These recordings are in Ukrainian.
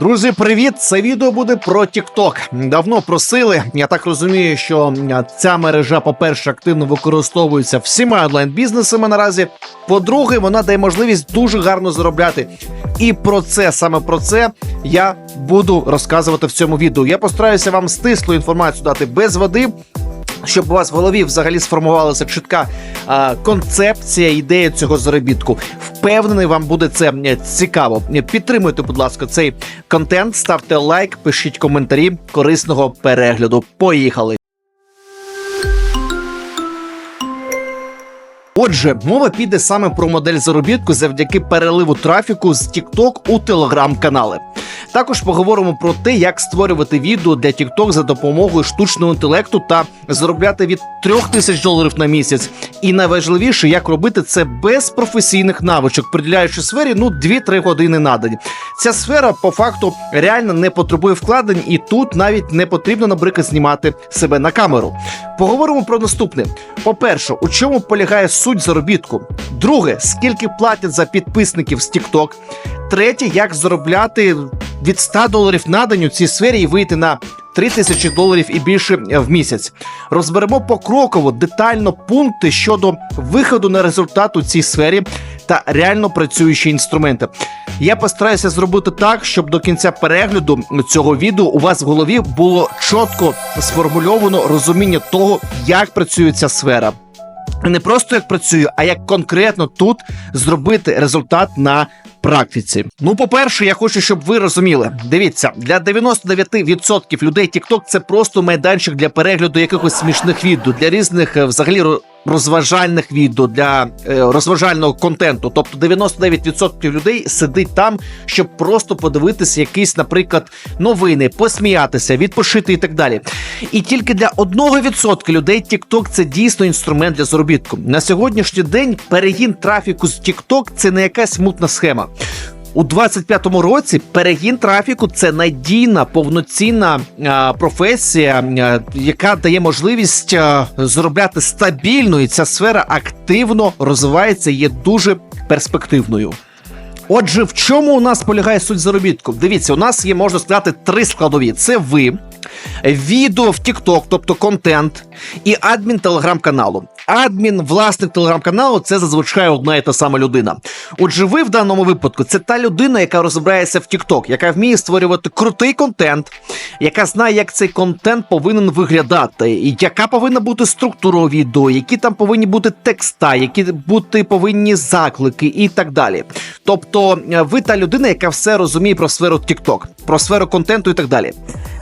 Друзі, привіт! Це відео буде про TikTok. Давно просили. Я так розумію, що ця мережа, по-перше, активно використовується всіма онлайн-бізнесами наразі. По-друге, вона дає можливість дуже гарно заробляти. І про це саме про це я буду розказувати в цьому відео. Я постараюся вам стислу інформацію дати без води. Щоб у вас в голові взагалі сформувалася чітка а, концепція, ідея цього заробітку. Впевнений, вам буде це е, цікаво. Підтримуйте, будь ласка, цей контент, ставте лайк, пишіть коментарі. Корисного перегляду. Поїхали! Отже, мова піде саме про модель заробітку завдяки переливу трафіку з TikTok у телеграм-канали. Також поговоримо про те, як створювати відео для TikTok за допомогою штучного інтелекту та заробляти від 3 тисяч доларів на місяць. І найважливіше, як робити це без професійних навичок, приділяючи сфері ну 2-3 години на день. Ця сфера по факту реально не потребує вкладень, і тут навіть не потрібно, наприклад, знімати себе на камеру. Поговоримо про наступне: по-перше, у чому полягає суть заробітку. Друге, скільки платять за підписників з TikTok. Третє, як заробляти від 100 доларів на день у цій сфері і вийти на 3 тисячі доларів і більше в місяць. Розберемо покроково детально пункти щодо виходу на результат у цій сфері та реально працюючі інструменти. Я постараюся зробити так, щоб до кінця перегляду цього відео у вас в голові було чітко сформульовано розуміння того, як працює ця сфера. Не просто як працюю, а як конкретно тут зробити результат на практиці. Ну, по-перше, я хочу, щоб ви розуміли. Дивіться, для 99% людей TikTok це просто майданчик для перегляду якихось смішних відео, для різних е, взагалі розважальних відео, для е, розважального контенту. Тобто 99% людей сидить там, щоб просто подивитися якісь, наприклад, новини, посміятися, відпочити і так далі. І тільки для 1% людей TikTok це дійсно інструмент для заробітку. На сьогоднішній день перегін трафіку з TikTok – це не якась мутна схема. У 25-му році перегін трафіку це надійна повноцінна а, професія, а, яка дає можливість а, заробляти стабільно, і ця сфера активно розвивається, є дуже перспективною. Отже, в чому у нас полягає суть заробітку? Дивіться, у нас є можна сказати три складові: це ви, відео в TikTok, тобто контент, і адмін телеграм-каналу. Адмін, власник телеграм-каналу це зазвичай одна і та сама людина. Отже, ви в даному випадку це та людина, яка розбирається в TikTok, яка вміє створювати крутий контент, яка знає, як цей контент повинен виглядати, і яка повинна бути структура відео, які там повинні бути текста, які бути повинні заклики і так далі. Тобто, е, ви та людина, яка все розуміє про сферу TikTok, про сферу контенту і так далі.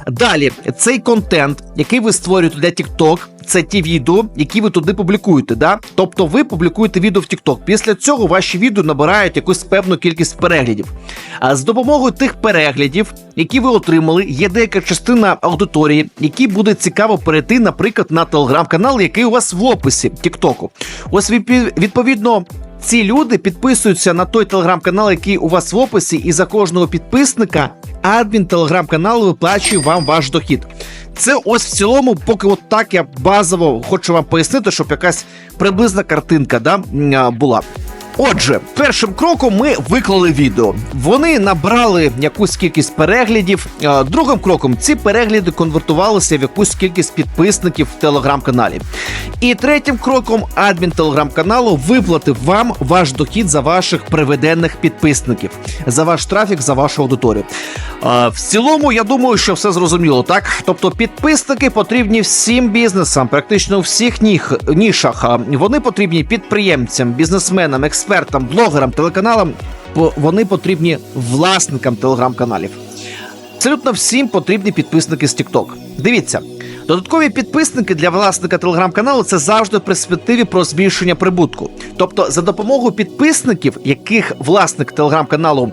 Далі, цей контент, який ви створюєте для TikTok, це ті відео, які ви туди публікуєте. Да? Тобто ви публікуєте відео в TikTok. Після цього ваші відео набирають якусь певну кількість переглядів. А з допомогою тих переглядів, які ви отримали, є деяка частина аудиторії, якій буде цікаво перейти, наприклад, на телеграм-канал, який у вас в описі TikTok. Ось відповідно. Ці люди підписуються на той телеграм-канал, який у вас в описі, і за кожного підписника адмін телеграм-каналу виплачує вам ваш дохід. Це ось в цілому, поки от так я базово хочу вам пояснити, щоб якась приблизна картинка да, була. Отже, першим кроком ми виклали відео. Вони набрали якусь кількість переглядів. Другим кроком ці перегляди конвертувалися в якусь кількість підписників в телеграм-каналі. І третім кроком адмін телеграм-каналу виплатив вам ваш дохід за ваших приведених підписників, за ваш трафік, за вашу аудиторію. В цілому, я думаю, що все зрозуміло, так? Тобто підписники потрібні всім бізнесам, практично у всіх нішах. Вони потрібні підприємцям, бізнесменам, експертам, блогерам, телеканалам. Вони потрібні власникам телеграм-каналів. Абсолютно всім потрібні підписники з TikTok. Дивіться, додаткові підписники для власника телеграм-каналу це завжди в перспективі про збільшення прибутку. Тобто, за допомогою підписників, яких власник телеграм-каналу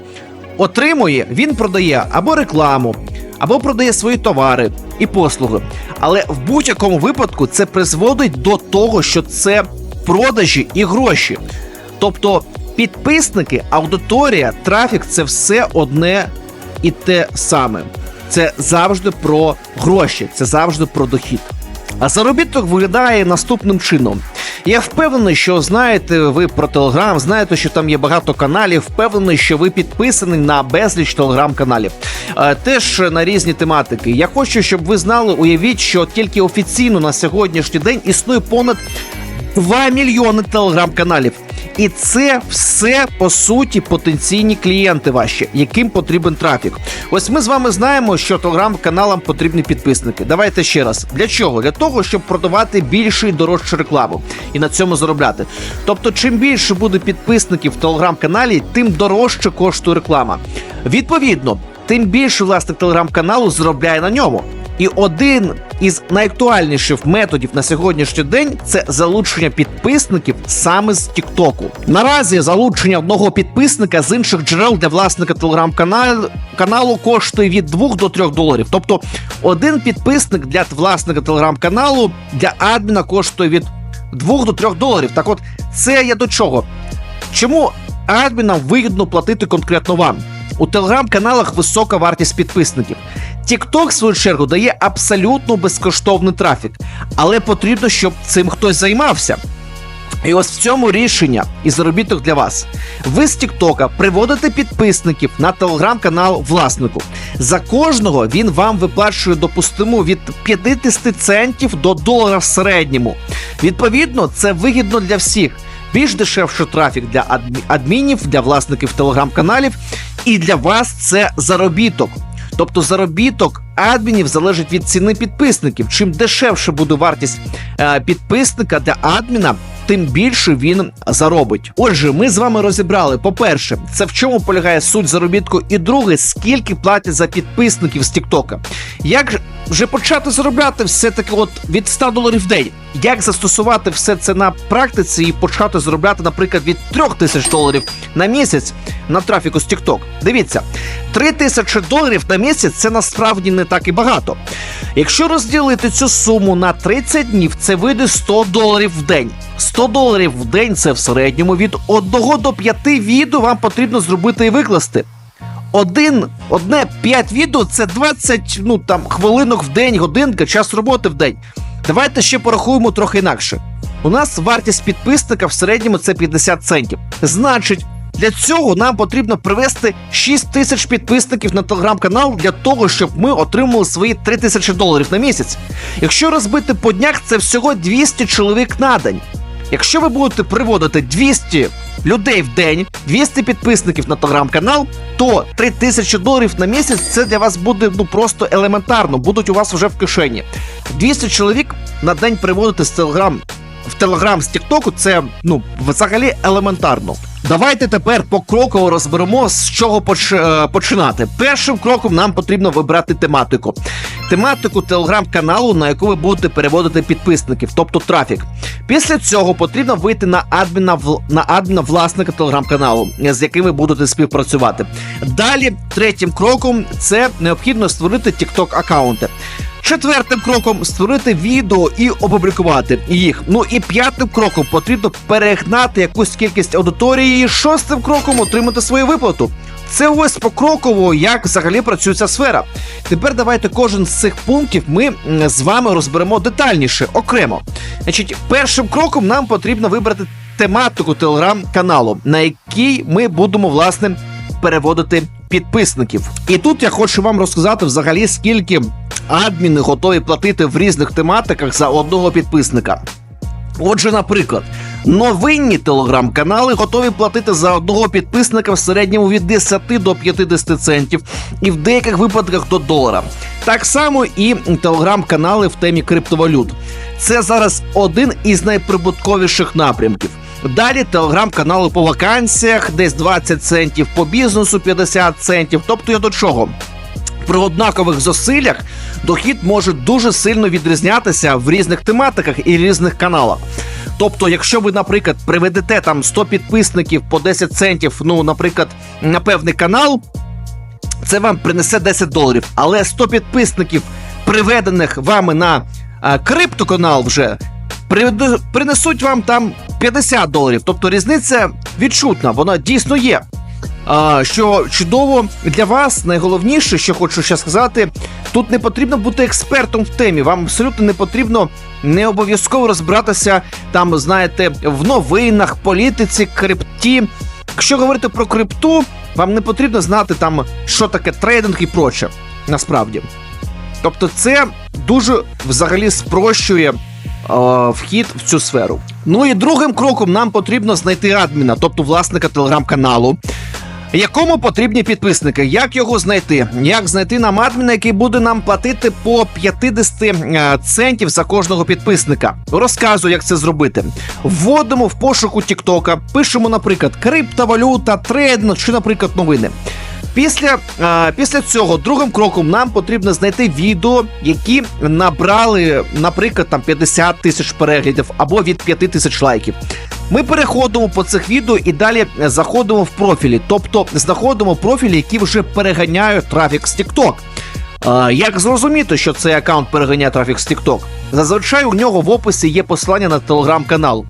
отримує, він продає або рекламу, або продає свої товари і послуги. Але в будь-якому випадку це призводить до того, що це продажі і гроші. Тобто підписники, аудиторія, трафік це все одне і те саме. Це завжди про гроші, це завжди про дохід. А заробіток виглядає наступним чином: Я впевнений, що знаєте ви про Телеграм, знаєте, що там є багато каналів. Впевнений, що ви підписані на безліч телеграм-каналів, е, теж на різні тематики. Я хочу, щоб ви знали, уявіть, що тільки офіційно на сьогоднішній день існує понад 2 мільйони телеграм-каналів. І це все по суті потенційні клієнти ваші, яким потрібен трафік. Ось ми з вами знаємо, що телеграм-каналам потрібні підписники. Давайте ще раз. Для чого? Для того, щоб продавати більше і дорожчу рекламу і на цьому заробляти. Тобто, чим більше буде підписників в телеграм-каналі, тим дорожче коштує реклама. Відповідно, тим більше власник телеграм-каналу заробляє на ньому. І один із найактуальніших методів на сьогоднішній день це залучення підписників саме з Тіктоку. Наразі залучення одного підписника з інших джерел для власника телеграм-каналу каналу коштує від 2 до 3 доларів. Тобто один підписник для власника телеграм-каналу для адміна коштує від 2 до 3 доларів. Так от це я до чого? Чому адмінам вигідно платити конкретно вам? У телеграм-каналах висока вартість підписників. TikTok, в свою чергу, дає абсолютно безкоштовний трафік, але потрібно, щоб цим хтось займався. І ось в цьому рішення і заробіток для вас. Ви з Тіктока приводите підписників на телеграм-канал власнику. За кожного він вам виплачує допустиму від 50 центів до долара в середньому. Відповідно, це вигідно для всіх. Більш дешевший трафік для адмі- адмінів, для власників телеграм-каналів, і для вас це заробіток. Тобто заробіток адмінів залежить від ціни підписників. Чим дешевше буде вартість е, підписника для адміна, тим більше він заробить. Отже, ми з вами розібрали. По-перше, це в чому полягає суть заробітку, і друге, скільки платять за підписників з Тіктока. Як вже почати заробляти все таки от від 100 доларів в день? Як застосувати все це на практиці і почати заробляти, наприклад, від 3 тисяч доларів на місяць на трафіку з TikTok? Дивіться, 3 тисячі доларів на місяць це насправді не так і багато. Якщо розділити цю суму на 30 днів, це вийде 100 доларів в день. 100 доларів в день це в середньому від 1 до 5 відео вам потрібно зробити і викласти. Один, одне 5 відео це 20 ну, там, хвилинок в день, годинка, час роботи в день. Давайте ще порахуємо трохи інакше. У нас вартість підписника в середньому це 50 центів. Значить, для цього нам потрібно привести 6 тисяч підписників на телеграм-канал для того, щоб ми отримали свої 3 тисячі доларів на місяць. Якщо розбити по днях, це всього 200 чоловік на день. Якщо ви будете приводити 200 людей в день, 200 підписників на телеграм-канал, то 3000 доларів на місяць це для вас буде ну просто елементарно, будуть у вас вже в кишені. 200 чоловік на день приводити з телеграм в телеграм з Тіктоку, це ну взагалі елементарно. Давайте тепер покроково розберемо, з чого поч- е, починати. Першим кроком нам потрібно вибрати тематику. Тематику телеграм-каналу, на яку ви будете переводити підписників, тобто трафік. Після цього потрібно вийти на адміна вл- на адміна власника телеграм-каналу, з яким ви будете співпрацювати. Далі, третім кроком, це необхідно створити TikTok аккаунти. Четвертим кроком створити відео і опублікувати їх. Ну і п'ятим кроком потрібно перегнати якусь кількість аудиторії. І шостим кроком отримати свою виплату. Це ось покроково, як взагалі працює ця сфера. Тепер давайте кожен з цих пунктів ми з вами розберемо детальніше, окремо. Значить, першим кроком нам потрібно вибрати тематику телеграм-каналу, на якій ми будемо власне переводити підписників. І тут я хочу вам розказати взагалі, скільки адміни готові платити в різних тематиках за одного підписника. Отже, наприклад, новинні телеграм-канали готові платити за одного підписника в середньому від 10 до 50 центів, і в деяких випадках до долара. Так само і телеграм-канали в темі криптовалют. Це зараз один із найприбутковіших напрямків. Далі телеграм-канали по вакансіях, десь 20 центів, по бізнесу 50 центів. Тобто я до чого? При однакових зусиллях дохід може дуже сильно відрізнятися в різних тематиках і різних каналах. Тобто, якщо ви, наприклад, приведете там 100 підписників по 10 центів, ну, наприклад, на певний канал, це вам принесе 10 доларів. Але 100 підписників, приведених вами на а, криптоканал, вже принесуть вам там 50 доларів. Тобто різниця відчутна, вона дійсно є. Що чудово для вас, найголовніше, що хочу ще сказати, тут не потрібно бути експертом в темі. Вам абсолютно не потрібно не обов'язково розбиратися там, знаєте, в новинах, політиці, крипті. Якщо говорити про крипту, вам не потрібно знати там, що таке трейдинг і проче. Насправді. Тобто, це дуже взагалі спрощує е, вхід в цю сферу. Ну і другим кроком нам потрібно знайти адміна, тобто власника телеграм-каналу. Якому потрібні підписники? Як його знайти? Як знайти нам адміна, який буде нам платити по 50 е, центів за кожного підписника? Розказую, як це зробити. Вводимо в пошуку Тіктока, пишемо, наприклад, криптовалюта, трейдинг чи, наприклад, новини. Після, е, після цього другим кроком нам потрібно знайти відео, які набрали, наприклад, там 50 тисяч переглядів або від 5 тисяч лайків. Ми переходимо по цих відео і далі заходимо в профілі, тобто знаходимо профілі, які вже переганяють трафік з TikTok. Е, Як зрозуміти, що цей аккаунт переганяє трафік з TikTok? Зазвичай у нього в описі є посилання на телеграм-канал.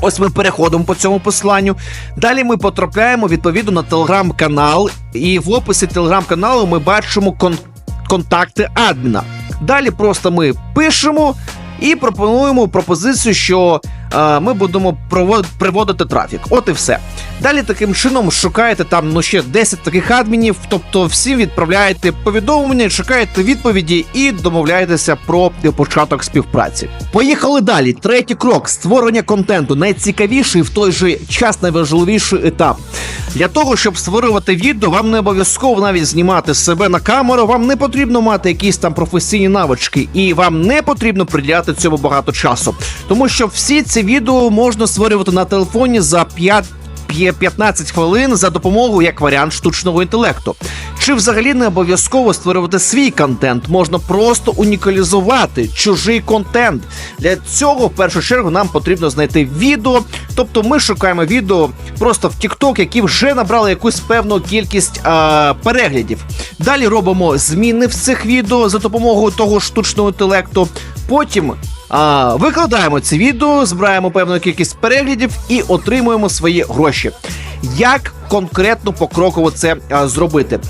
Ось ми переходимо по цьому посланню. Далі ми потрапляємо відповідно на телеграм-канал, і в описі телеграм-каналу ми бачимо кон- контакти адміна. Далі просто ми пишемо і пропонуємо пропозицію, що ми будемо приводити трафік. От і все. Далі таким чином шукаєте там ну ще 10 таких адмінів, тобто всім відправляєте повідомлення, чекаєте відповіді і домовляєтеся про початок співпраці. Поїхали далі. Третій крок створення контенту найцікавіший в той же час найважливіший етап. Для того, щоб створювати відео, вам не обов'язково навіть знімати себе на камеру, вам не потрібно мати якісь там професійні навички, і вам не потрібно приділяти цьому багато часу. Тому що всі ці відео можна створювати на телефоні за 5 15 хвилин за допомогою як варіант штучного інтелекту. Чи взагалі не обов'язково створювати свій контент, можна просто унікалізувати чужий контент. Для цього в першу чергу нам потрібно знайти відео. Тобто ми шукаємо відео просто в TikTok, які вже набрали якусь певну кількість а, переглядів. Далі робимо зміни в цих відео за допомогою того штучного інтелекту. Потім а, викладаємо це відео, збираємо певну кількість переглядів і отримуємо свої гроші. Як конкретно покроково це а, зробити?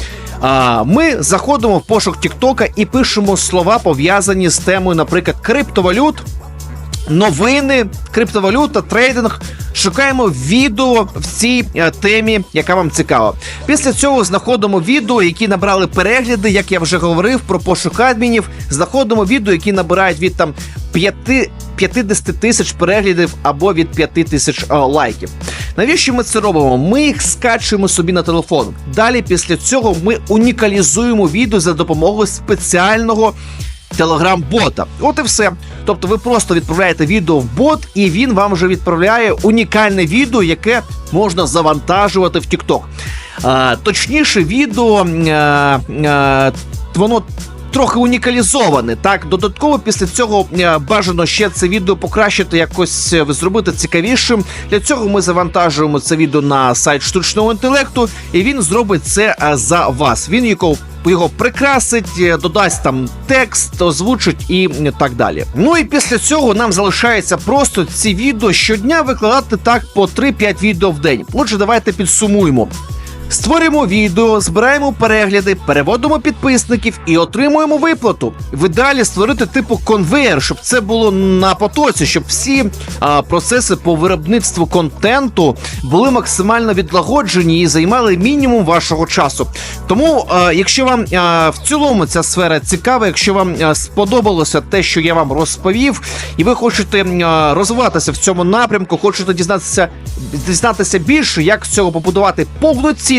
А, ми заходимо в пошук Тіктока і пишемо слова пов'язані з темою, наприклад, криптовалют новини, криптовалюта, трейдинг. Шукаємо відео в цій е, темі, яка вам цікава. Після цього знаходимо відео, які набрали перегляди, як я вже говорив про пошук адмінів. Знаходимо відео, які набирають від там 5, 50 тисяч переглядів або від 5 тисяч е, лайків. Навіщо ми це робимо? Ми їх скачуємо собі на телефон. Далі, після цього, ми унікалізуємо відео за допомогою спеціального телеграм-бота. От і все. Тобто ви просто відправляєте відео в бот, і він вам вже відправляє унікальне відео, яке можна завантажувати в TikTok. А, точніше, відео а, а, воно. Трохи унікалізоване. Так, додатково після цього е, бажано ще це відео покращити, якось е, зробити цікавішим. Для цього ми завантажуємо це відео на сайт штучного інтелекту, і він зробить це е, за вас. Він його його прикрасить, е, додасть там текст, озвучить і так далі. Ну і після цього нам залишається просто ці відео щодня викладати так по 3-5 відео в день. Отже, давайте підсумуємо. Створюємо відео, збираємо перегляди, переводимо підписників і отримуємо виплату. В ідеалі створити типу конвейер, щоб це було на потоці, щоб всі а, процеси по виробництву контенту були максимально відлагоджені і займали мінімум вашого часу. Тому, а, якщо вам а, в цілому ця сфера цікава, якщо вам а, сподобалося те, що я вам розповів, і ви хочете а, розвиватися в цьому напрямку, хочете дізнатися, дізнатися більше, як цього побудувати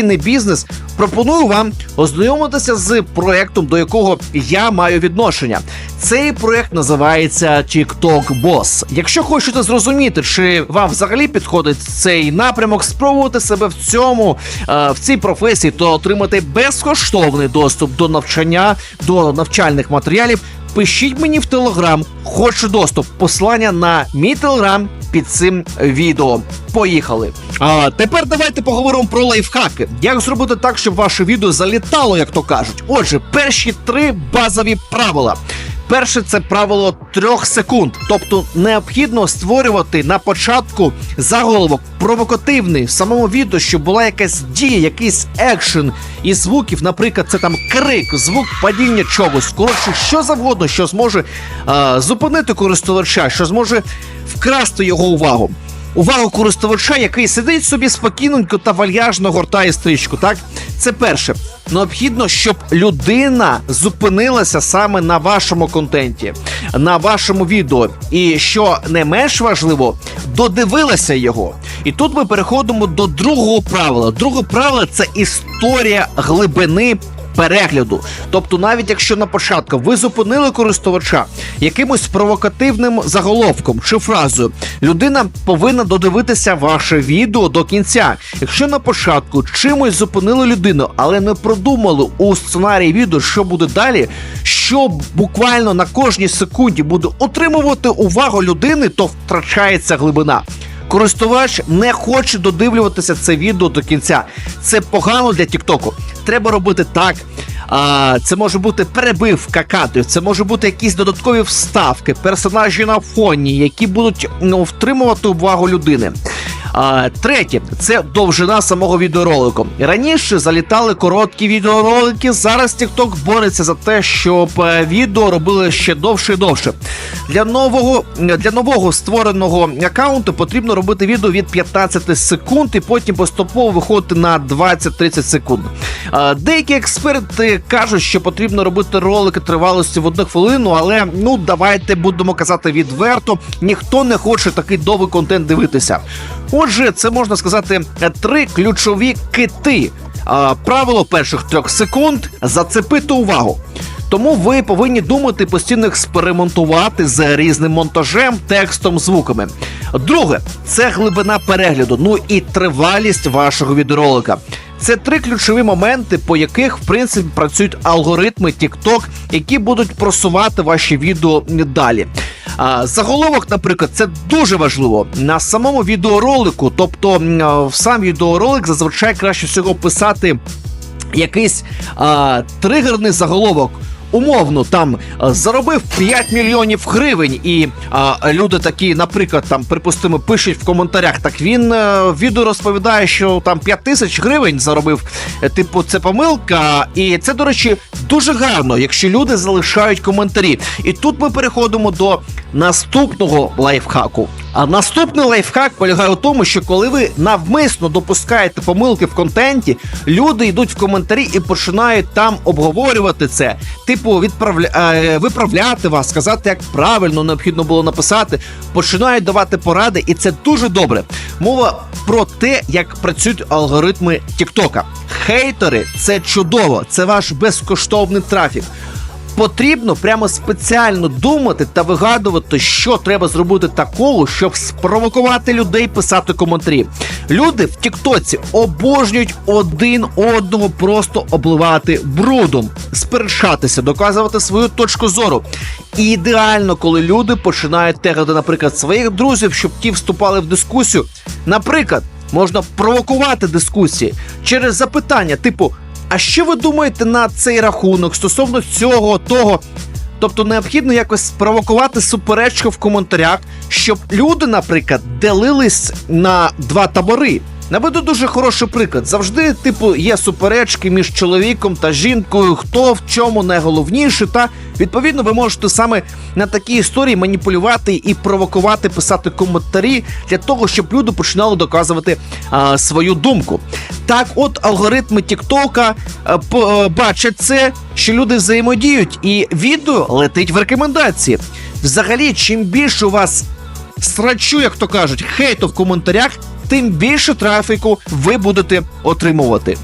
повноцінний бізнес, пропоную вам ознайомитися з проектом, до якого я маю відношення. Цей проект називається TikTok Boss. Якщо хочете зрозуміти, чи вам взагалі підходить цей напрямок, спробувати себе в цьому е, в цій професії, то отримати безкоштовний доступ до навчання, до навчальних матеріалів. Пишіть мені в телеграм, хочу доступ. Послання на мій телеграм під цим відео. Поїхали. А тепер давайте поговоримо про лайфхаки. Як зробити так, щоб ваше відео залітало, як то кажуть. Отже, перші три базові правила. Перше, це правило трьох секунд. Тобто необхідно створювати на початку заголовок провокативний в самому відео, щоб була якась дія, якийсь екшен і звуків, наприклад, це там крик, звук падіння чогось. Коротше, що завгодно, що зможе е, зупинити користувача, що зможе вкрасти його увагу. Увагу користувача, який сидить собі спокійненько та вальяжно гортає стрічку. Так, це перше. Необхідно, щоб людина зупинилася саме на вашому контенті, на вашому відео. І що не менш важливо, додивилася його. І тут ми переходимо до другого правила. Друге правило це історія глибини перегляду. Тобто, навіть якщо на початку ви зупинили користувача якимось провокативним заголовком чи фразою, людина повинна додивитися ваше відео до кінця. Якщо на початку чимось зупинили людину, але не продумали у сценарії відео, що буде далі, що буквально на кожній секунді буде отримувати увагу людини, то втрачається глибина. Користувач не хоче додивлюватися це відео до кінця. Це погано для Тіктоку. Треба робити так. А, це може бути перебивка кадрів, це може бути якісь додаткові вставки, персонажі на фоні, які будуть ну, втримувати увагу людини. А, третє це довжина самого відеоролику. Раніше залітали короткі відеоролики. Зараз TikTok бореться за те, щоб е, відео робили ще довше і довше. Для нового для нового створеного аккаунту потрібно робити відео від 15 секунд і потім поступово виходити на 20-30 секунд. А, деякі експерти кажуть, що потрібно робити ролики тривалості в одну хвилину, але ну давайте будемо казати відверто. Ніхто не хоче такий довгий контент дивитися. Отже, це можна сказати три ключові кити. Правило перших трьох секунд зацепити увагу. Тому ви повинні думати постійно експериментувати з різним монтажем, текстом, звуками. Друге, це глибина перегляду, ну і тривалість вашого відеоролика. Це три ключові моменти, по яких в принципі працюють алгоритми TikTok, які будуть просувати ваші відео далі. Заголовок, наприклад, це дуже важливо на самому відеоролику, тобто в сам відеоролик зазвичай краще всього писати якийсь а, тригерний заголовок. Умовно, там заробив 5 мільйонів гривень, і а, люди такі, наприклад, там припустимо, пишуть в коментарях. Так він е, в відео розповідає, що там 5 тисяч гривень заробив. Е, Типу, це помилка. І це, до речі, дуже гарно, якщо люди залишають коментарі. І тут ми переходимо до наступного лайфхаку. А наступний лайфхак полягає у тому, що коли ви навмисно допускаєте помилки в контенті, люди йдуть в коментарі і починають там обговорювати це, типу відправля... е, виправляти вас, сказати, як правильно необхідно було написати, починають давати поради, і це дуже добре. Мова про те, як працюють алгоритми Тіктока. Хейтери це чудово, це ваш безкоштовний трафік потрібно прямо спеціально думати та вигадувати, що треба зробити такого, щоб спровокувати людей писати коментарі. Люди в Тіктоці обожнюють один одного просто обливати брудом, сперечатися, доказувати свою точку зору. І ідеально, коли люди починають тегати, наприклад, своїх друзів, щоб ті вступали в дискусію. Наприклад, можна провокувати дискусії через запитання, типу. А що ви думаєте на цей рахунок стосовно цього, того? Тобто необхідно якось спровокувати суперечку в коментарях, щоб люди, наприклад, делились на два табори. Наведу дуже хороший приклад. Завжди, типу, є суперечки між чоловіком та жінкою, хто в чому найголовніше. Та відповідно ви можете саме на такі історії маніпулювати і провокувати, писати коментарі для того, щоб люди починали доказувати а, свою думку. Так, от алгоритми Тіктока е, е, бачать це, що люди взаємодіють, і відео летить в рекомендації. Взагалі, чим більше у вас срачу, як то кажуть, хейту в коментарях, тим більше трафіку ви будете отримувати.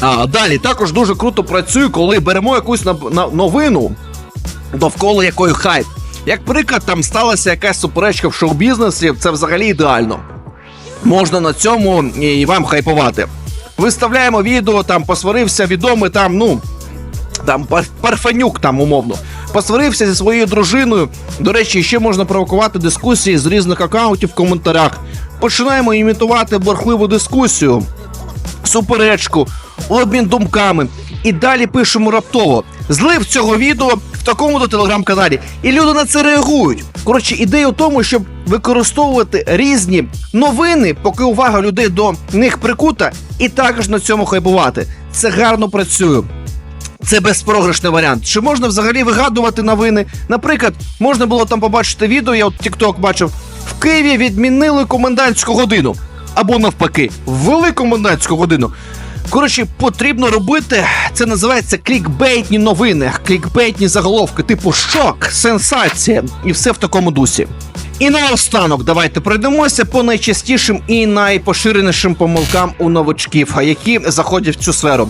А далі також дуже круто працює, коли беремо якусь на, на новину, довкола якої хайп. Як приклад, там сталася якась суперечка в шоу-бізнесі, це взагалі ідеально. Можна на цьому і вам хайпувати. Виставляємо відео, там посварився відомий там, ну, там Пар- Парфенюк там умовно. Посварився зі своєю дружиною. До речі, ще можна провокувати дискусії з різних акаунтів в коментарях. Починаємо імітувати борхливу дискусію, суперечку, обмін думками. і далі пишемо раптово. Злив цього відео в такому то телеграм-каналі. І люди на це реагують. Коротше, ідея у тому, щоб використовувати різні новини, поки увага людей до них прикута, і також на цьому хайпувати. Це гарно працює. Це безпрограшний варіант. Чи можна взагалі вигадувати новини? Наприклад, можна було там побачити відео, я от TikTok бачив. В Києві відмінили комендантську годину. Або навпаки, ввели комендантську годину. Коротше, потрібно робити. Це називається клікбейтні новини, клікбейтні заголовки, типу шок, сенсація, і все в такому дусі. І наостанок давайте пройдемося по найчастішим і найпоширенішим помилкам у новачків, які заходять в цю сферу.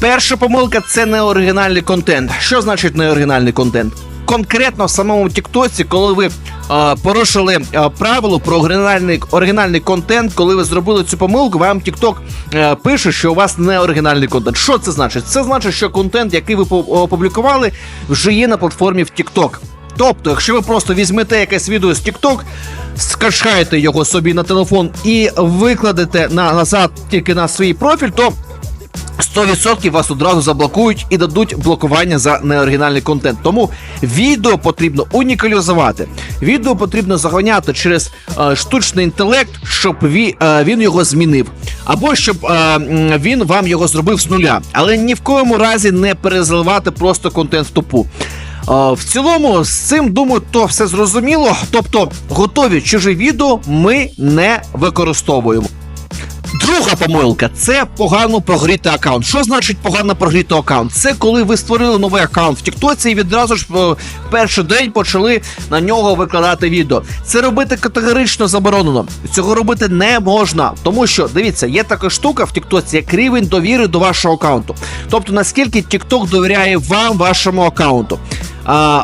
Перша помилка це неоригінальний контент. Що значить неоригінальний контент? Конкретно в самому Тіктоці, коли ви е, порушили е, правило про оригінальний, оригінальний контент, коли ви зробили цю помилку, вам Тікток е, пише, що у вас не оригінальний контент. Що це значить? Це значить, що контент, який ви опублікували, вже є на платформі в Тікток. Тобто, якщо ви просто візьмете якесь відео з TikTok, скачаєте його собі на телефон і викладете на, назад тільки на свій профіль, то 100% вас одразу заблокують і дадуть блокування за неоригінальний контент. Тому відео потрібно унікалізувати. Відео потрібно заганяти через е, штучний інтелект, щоб ві, е, він його змінив, або щоб е, він вам його зробив з нуля. Але ні в коєму разі не перезаливати просто контент в топу. Е, В цілому з цим думаю, то все зрозуміло. Тобто, готові чужі відео ми не використовуємо. Друга помилка це погано прогріти аккаунт. Що значить погано прогріти аккаунт? Це коли ви створили новий аккаунт в Тіктоці і відразу ж е, в перший день почали на нього викладати відео. Це робити категорично заборонено. Цього робити не можна, тому що дивіться, є така штука в Тіктоці, як рівень довіри до вашого аккаунту. Тобто наскільки TikTok довіряє вам, вашому аккаунту.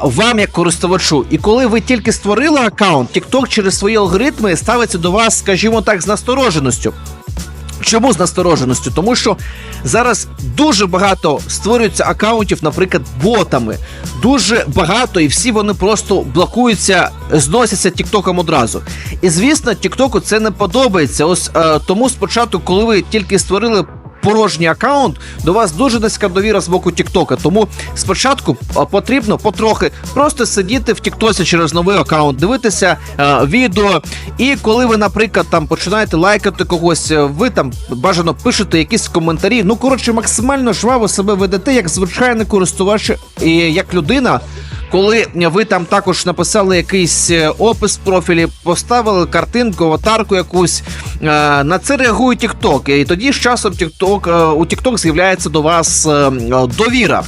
Вам як користувачу. І коли ви тільки створили аккаунт, TikTok через свої алгоритми ставиться до вас, скажімо так, з настороженістю. Чому з настороженістю? Тому що зараз дуже багато створюється акаунтів, наприклад, ботами. Дуже багато, і всі вони просто блокуються, зносяться Тіктоком одразу. І звісно, Тіктоку це не подобається. Ось е, тому спочатку, коли ви тільки створили. Порожній аккаунт, до вас дуже низька довіра з боку Тіктока. Тому спочатку потрібно потрохи просто сидіти в Тіктосі через новий аккаунт, дивитися е, відео. І коли ви, наприклад, там починаєте лайкати когось, е, ви там бажано пишете якісь коментарі. Ну коротше, максимально жваво себе ведете як звичайний користувач і як людина. Коли ви там також написали якийсь е, опис в профілі, поставили картинку, аватарку якусь, е, на це реагує TikTok. І тоді з часом TikTok, е, у TikTok з'являється до вас е, довіра.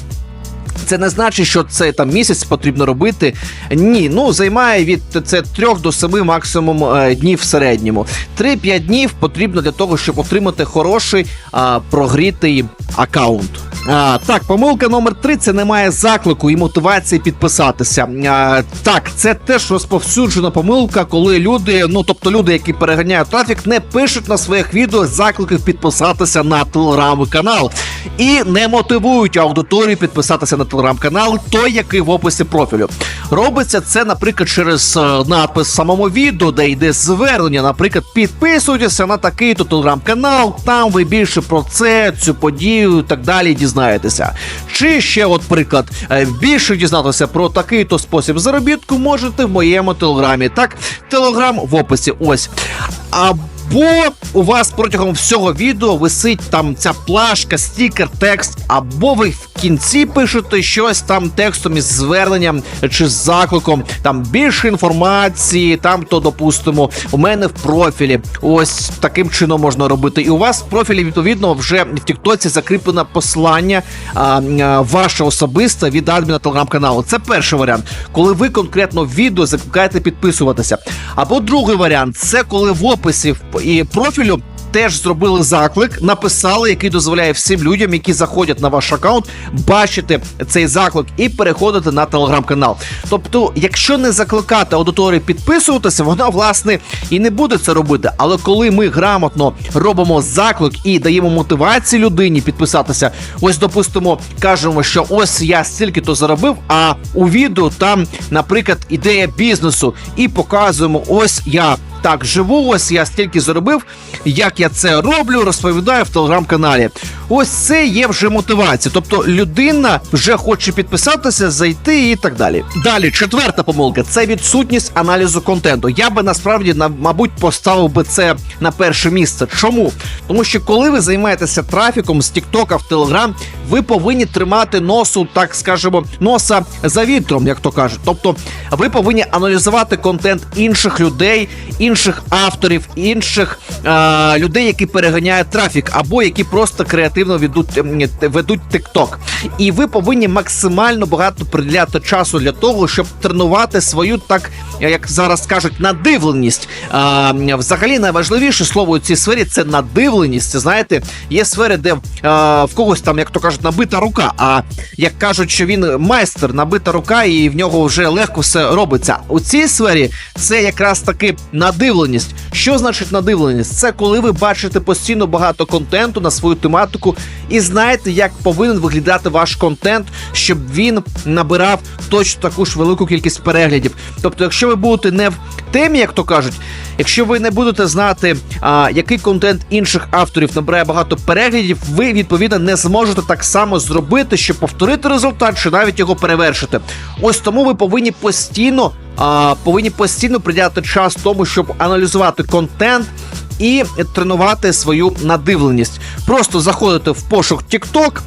Це не значить, що це там місяць потрібно робити. Ні, ну займає від це 3 до 7 максимум е, днів в середньому. 3-5 днів потрібно для того, щоб отримати хороший а, прогрітий аккаунт. А, так, помилка номер 3 це немає заклику і мотивації підписатися. А, так, це теж розповсюджена помилка, коли люди, ну тобто люди, які переганяють трафік, не пишуть на своїх відео закликів підписатися на телеграм-канал і не мотивують аудиторію підписатися на телеграм-канал, той, який в описі профілю. Робиться це, наприклад, через е, надпис самому відео, де йде звернення. Наприклад, підписуйтеся на такий-то телеграм-канал, там ви більше про це, цю подію і так далі дізнаєтеся. Чи ще, от приклад, е, більше дізнатися про такий-то спосіб заробітку можете в моєму телеграмі. Так, телеграм в описі. Ось. Або у вас протягом всього відео висить там ця плашка, стікер, текст, або ви в кінці пишете щось там текстом із зверненням чи з закликом, там більше інформації, там то допустимо, у мене в профілі. Ось таким чином можна робити. І у вас в профілі відповідно вже в Тіктоці закріплено послання а, а, ваше особисте від адміна телеграм-каналу. Це перший варіант, коли ви конкретно в відео закликаєте підписуватися. Або другий варіант це коли в описі в- і профілю. Теж зробили заклик, написали, який дозволяє всім людям, які заходять на ваш аккаунт, бачити цей заклик і переходити на телеграм-канал. Тобто, якщо не закликати аудиторію підписуватися, вона власне і не буде це робити. Але коли ми грамотно робимо заклик і даємо мотивацію людині підписатися, ось допустимо, кажемо, що ось я стільки то заробив. А у відео там, наприклад, ідея бізнесу, і показуємо, ось я так живу. Ось я стільки заробив. Як я це роблю, розповідаю в телеграм-каналі. Ось це є вже мотивація. Тобто людина вже хоче підписатися, зайти і так далі. Далі, четверта помилка це відсутність аналізу контенту. Я би насправді на мабуть поставив би це на перше місце. Чому? Тому що коли ви займаєтеся трафіком з Тіктока в Телеграм, ви повинні тримати носу, так скажемо, носа за вітром, як то кажуть. Тобто, ви повинні аналізувати контент інших людей, інших авторів, інших е- людей, які переганяють трафік, або які просто креативно ведуть, ведуть TikTok. І ви повинні максимально багато приділяти часу для того, щоб тренувати свою, так як зараз кажуть, надивленість. А, взагалі найважливіше слово у цій сфері це надивленість. Знаєте, є сфери, де а, в когось там, як то кажуть, набита рука. А як кажуть, що він майстер, набита рука, і в нього вже легко все робиться. У цій сфері це якраз таки надивленість. Що значить надивленість? Це коли ви бачите постійно багато контенту на свою тематику і знаєте, як повинен виглядати ваш контент, щоб він набирав точно таку ж велику кількість переглядів. Тобто, якщо ви будете не в темі, як то кажуть, якщо ви не будете знати, а, який контент інших авторів набирає багато переглядів, ви відповідно не зможете так само зробити, щоб повторити результат, чи навіть його перевершити. Ось тому ви повинні постійно. А, повинні постійно приділяти час тому, щоб аналізувати контент і тренувати свою надивленість. Просто заходите в пошук TikTok,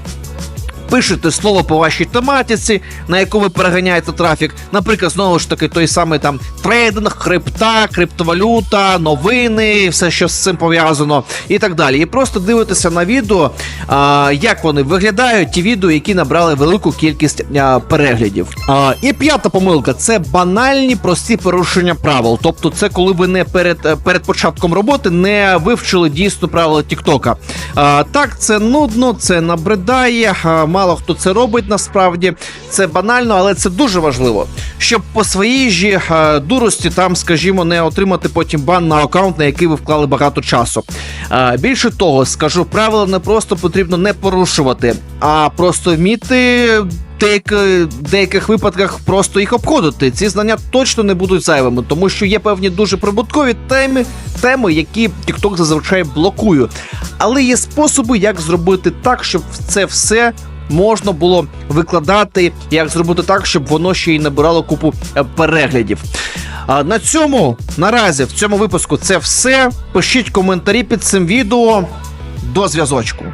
пишете слово по вашій тематиці, на яку ви переганяєте трафік. Наприклад, знову ж таки, той самий там трейдинг, крипта, криптовалюта, новини, все, що з цим пов'язано, і так далі. І просто дивитеся на відео, а, як вони виглядають, ті відео, які набрали велику кількість а, переглядів. А, і п'ята помилка це банальні прості порушення правил. Тобто, це коли ви не перед, перед початком роботи не вивчили дійсно правила Тіктока. Так, це нудно, це набридає. Мало хто це робить насправді. Це банально, але це дуже важливо, щоб по своїй же е, дурості там, скажімо, не отримати потім бан на аккаунт, на який ви вклали багато часу. Е, Більше того, скажу, правила не просто потрібно не порушувати, а просто вміти. Деяк, деяких випадках просто їх обходити. Ці знання точно не будуть зайвими, тому що є певні дуже прибуткові теми, теми, які TikTok зазвичай блокує. Але є способи, як зробити так, щоб це все можна було викладати, як зробити так, щоб воно ще й набирало купу е, переглядів. А на цьому наразі в цьому випуску це все. Пишіть коментарі під цим відео. До зв'язочку.